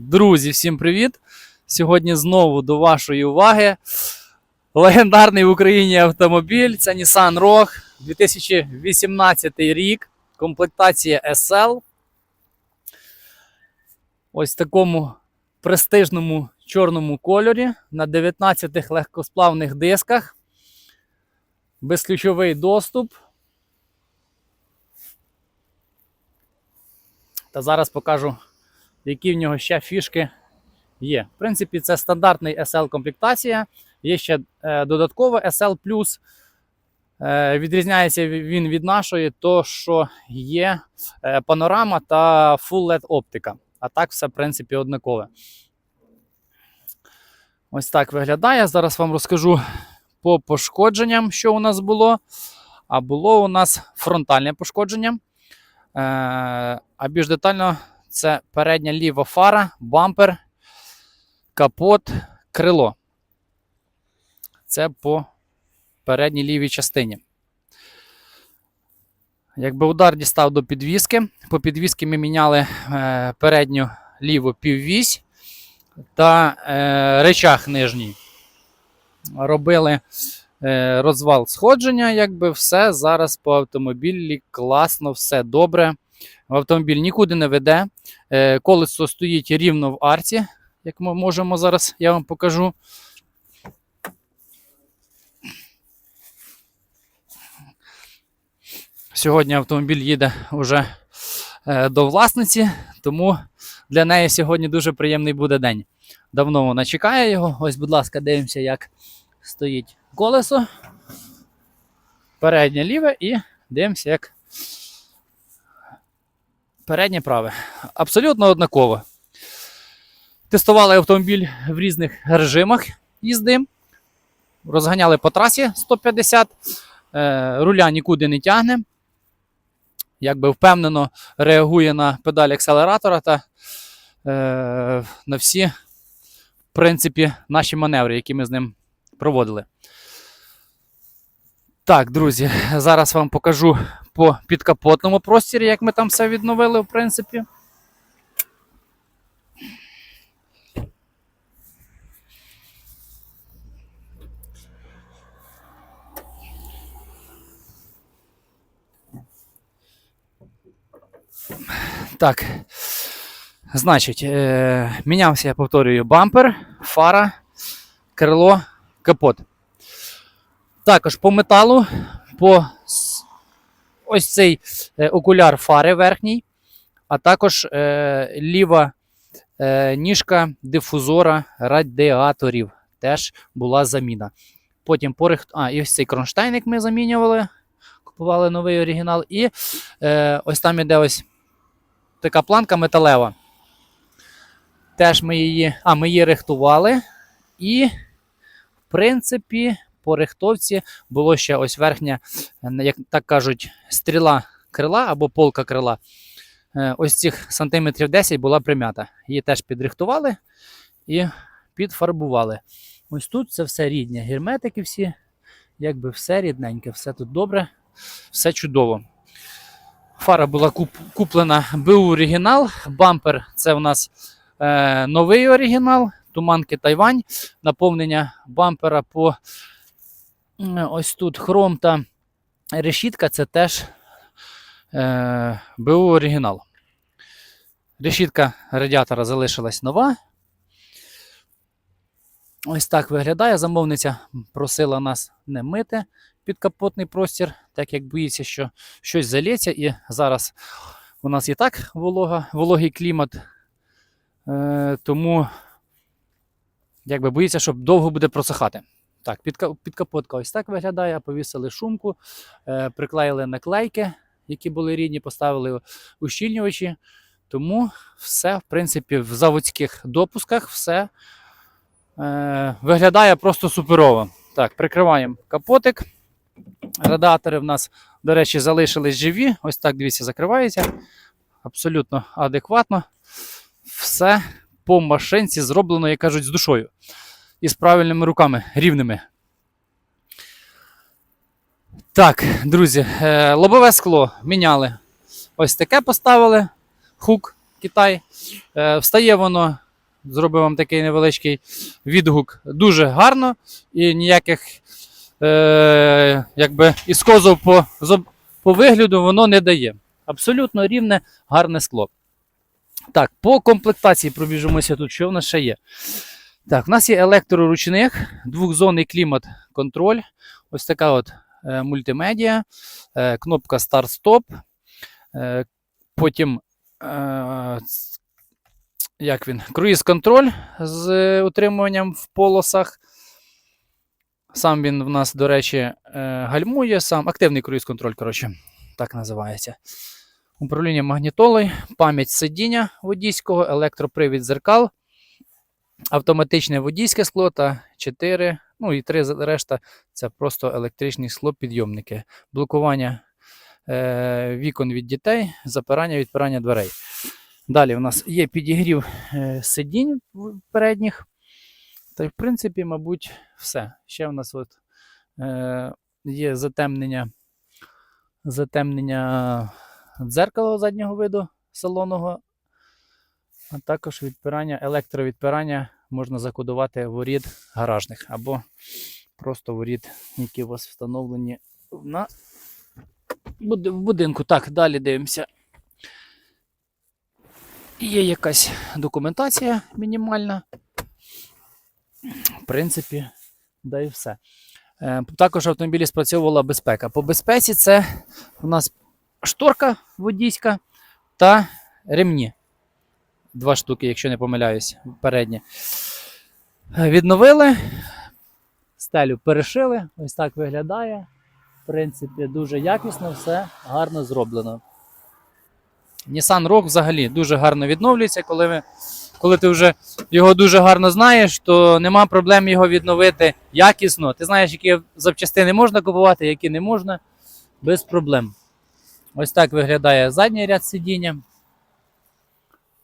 Друзі, всім привіт! Сьогодні знову до вашої уваги легендарний в Україні автомобіль. Це Nissan Rogue 2018 рік, комплектація SL. Ось в такому престижному чорному кольорі на 19 легкосплавних дисках. Безключовий доступ. Та зараз покажу які в нього ще фішки є. В принципі, це стандартний SL-комплектація. Є ще е, додаткова SL відрізняється він від нашої, то що є е, панорама та Full LED оптика. А так все, в принципі, однакове. Ось так виглядає. Зараз вам розкажу по пошкодженням, що у нас було. А було у нас фронтальне пошкодження. Е, а більш детально це передня ліва фара, бампер, капот, крило. Це по передній лівій частині. Якби удар дістав до підвіски, по підвіски ми міняли е, передню ліву піввісь та е, речах нижній. Робили е, розвал сходження, якби все зараз по автомобілі класно, все добре. Автомобіль нікуди не веде. Е, Колесо стоїть рівно в арці, як ми можемо зараз, я вам покажу. Сьогодні автомобіль їде вже е, до власниці, тому для неї сьогодні дуже приємний буде день. Давно вона чекає його. Ось, будь ласка, дивимося, як стоїть колесо. Переднє ліве і дивимося, як переднє праве. Абсолютно однаково. Тестували автомобіль в різних режимах їзди. Розганяли по трасі 150, е, руля нікуди не тягне. Якби впевнено реагує на педаль акселератора та е, на всі, в принципі, наші маневри, які ми з ним проводили. Так, друзі, зараз вам покажу по підкапотному простірі, як ми там все відновили, в принципі. Так. Значить, е, мінявся, я повторюю, бампер, фара, крило, капот. Також по металу, по ось цей е, окуляр фари верхній, а також е, ліва е, ніжка дифузора радіаторів. Теж була заміна. Потім порих... а, і ось цей кронштейник ми замінювали, купували новий оригінал. І е, ось там іде ось така планка металева. Теж ми її, а, ми її рихтували. І, в принципі, по рихтовці було ще ось верхня, е, як так кажуть, стріла крила або полка крила. Е, Ось цих сантиметрів 10 була примята. Її теж підрихтували і підфарбували. Ось тут це все рідне. Герметики всі, якби все рідненьке, все тут добре, все чудово. Фара була куп, куплена БУ оригінал. Бампер це у нас е, новий оригінал. Туманки Тайвань. Наповнення бампера по ось тут хром та решітка це теж е, БУ оригінал. Решітка радіатора залишилась нова. Ось так виглядає. Замовниця просила нас не мити підкапотний простір, так як боїться, що щось залється. І зараз у нас і так волога, вологий клімат. Е, тому якби боїться, що довго буде просихати. Так, підка, підкапотка ось так виглядає. Повісили шумку, е, приклеїли наклейки, які були рідні, поставили ущільнювачі. Тому все, в принципі, в заводських допусках все е, виглядає просто суперово. Так, прикриваємо капотик. Радіатори в нас, до речі, залишились живі. Ось так, дивіться, закривається. Абсолютно адекватно. Все по машинці зроблено, як кажуть, з душою. І з правильними руками, рівними. Так, друзі, е, лобове скло міняли. Ось таке поставили. Хук Китай. Е, Встає воно зробив вам такий невеличкий відгук. Дуже гарно і ніяких е, якби іскозов по, по вигляду воно не дає. Абсолютно рівне, гарне скло. Так, по комплектації пробіжимося тут, що в нас ще є. Так, в нас є електроручник, двохзонний клімат-контроль. Ось така от е, мультимедіа, е, кнопка старт-стоп. Е, потім е, як він, круїз-контроль з е, утримуванням в полосах. Сам він в нас, до речі, е, гальмує, сам активний круїз-контроль, коротше, так називається. Управління магнітолою, пам'ять сидіння водійського, електропривід зеркал, автоматичне водійське скло та 4, ну і 3 решта це просто електричні склопідйомники. Блокування е, вікон від дітей, запирання відпирання дверей. Далі у нас є підігрів е, сидінь передніх. Та в принципі, мабуть, все. Ще в нас от, е, є затемнення, затемнення дзеркала заднього виду салонного, а також відпирання, електровідпирання можна закодувати воріт гаражних або просто воріт, які у вас встановлені на в будинку. Так, далі дивимося. Є якась документація мінімальна. В принципі, да і все. Е, Також в автомобілі спрацьовувала безпека. По безпеці це у нас шторка водійська та ремні. Два штуки, якщо не помиляюсь, передні. Відновили, стелю перешили. Ось так виглядає. В принципі, дуже якісно, все гарно зроблено. Nissan Rogue взагалі дуже гарно відновлюється, коли, ви, коли ти вже його дуже гарно знаєш, то нема проблем його відновити якісно. Ти знаєш, які запчастини можна купувати, які не можна, без проблем. Ось так виглядає задній ряд сидіння.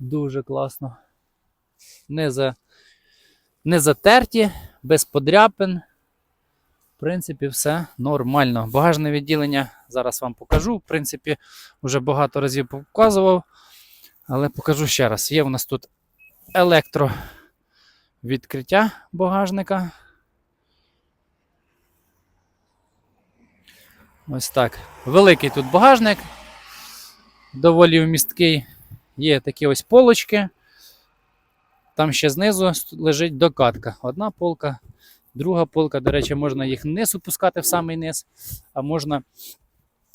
Дуже класно. Не, за, не затерті, без подряпин. В принципі, все нормально. Багажне відділення зараз вам покажу. В принципі, вже багато разів показував. Але покажу ще раз. Є у нас тут електровідкриття багажника. Ось так. Великий тут багажник. Доволі вмісткий. Є такі ось полочки. Там ще знизу лежить докатка. Одна полка, друга полка. До речі, можна їх не опускати в самий низ, а можна,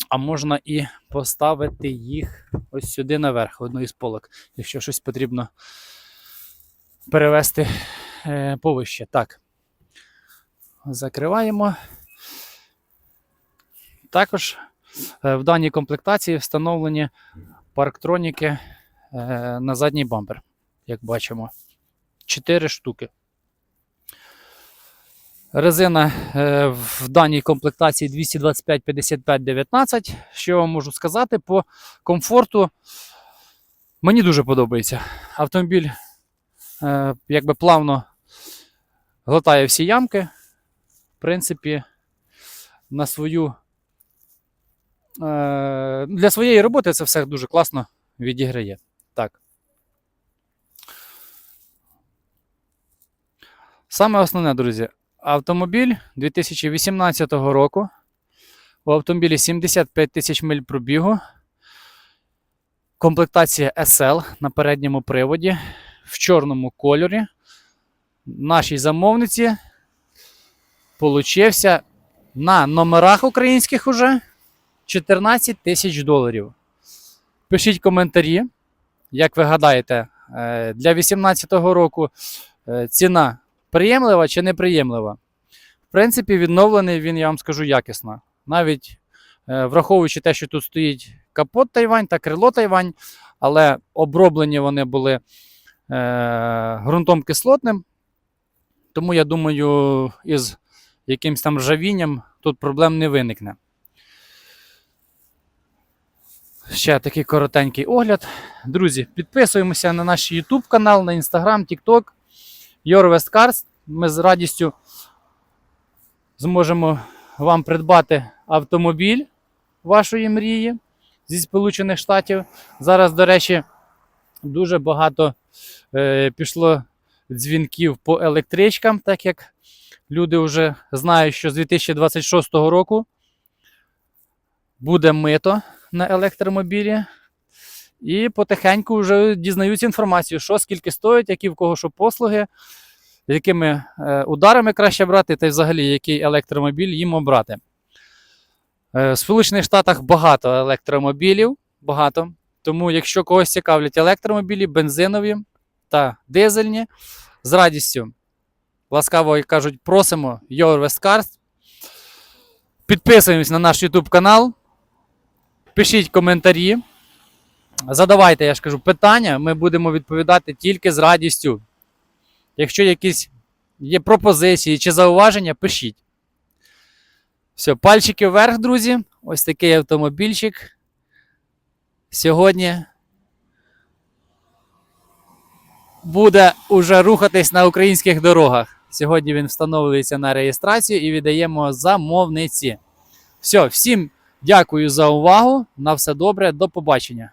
а можна і поставити їх ось сюди наверх, одну із полок, якщо щось потрібно перевести е, повище. Так. Закриваємо. Також е, в даній комплектації встановлені парктроніки на задній бампер, як бачимо. 4 штуки. Резина е, в даній комплектації 225 55 19. Що я вам можу сказати по комфорту? Мені дуже подобається. Автомобіль е, якби плавно глотає всі ямки. В принципі, на свою е, для своєї роботи це все дуже класно відіграє. Так. Саме основне, друзі, автомобіль 2018 року. У автомобілі 75 тисяч миль пробігу. Комплектація SL на передньому приводі в чорному кольорі. Нашій замовниці получився на номерах українських уже 14 тисяч доларів. Пишіть коментарі, як ви гадаєте, е, для 2018 року е, ціна приємлива чи неприємлива? В принципі, відновлений він, я вам скажу, якісно. Навіть е, враховуючи те, що тут стоїть капот Тайвань та крило Тайвань, але оброблені вони були е, ґрунтом кислотним. Тому я думаю, із якимось там ржавінням тут проблем не виникне. Ще такий коротенький огляд. Друзі, підписуємося на наш YouTube канал, на Instagram, TikTok. Your West Cars. Ми з радістю зможемо вам придбати автомобіль вашої мрії зі Сполучених Штатів. Зараз, до речі, дуже багато е, пішло дзвінків по електричкам, так як люди вже знають, що з 2026 року буде мито на електромобілі. І потихеньку вже дізнаються інформацію, що скільки стоїть, які в кого що послуги, якими е, ударами краще брати, та й взагалі який електромобіль їм обрати. Е, в Сполучених Штатах багато електромобілів, багато. Тому, якщо когось цікавлять електромобілі, бензинові та дизельні, з радістю, ласкаво кажуть, просимо Your West Cars. Підписуємось на наш YouTube канал. Пишіть коментарі. Задавайте, я ж кажу, питання, ми будемо відповідати тільки з радістю. Якщо якісь є пропозиції чи зауваження, пишіть. Все, пальчики вверх, друзі. Ось такий автомобільчик. Сьогодні буде уже рухатись на українських дорогах. Сьогодні він встановлюється на реєстрацію і віддаємо замовниці. Все, всім дякую за увагу. На все добре, до побачення.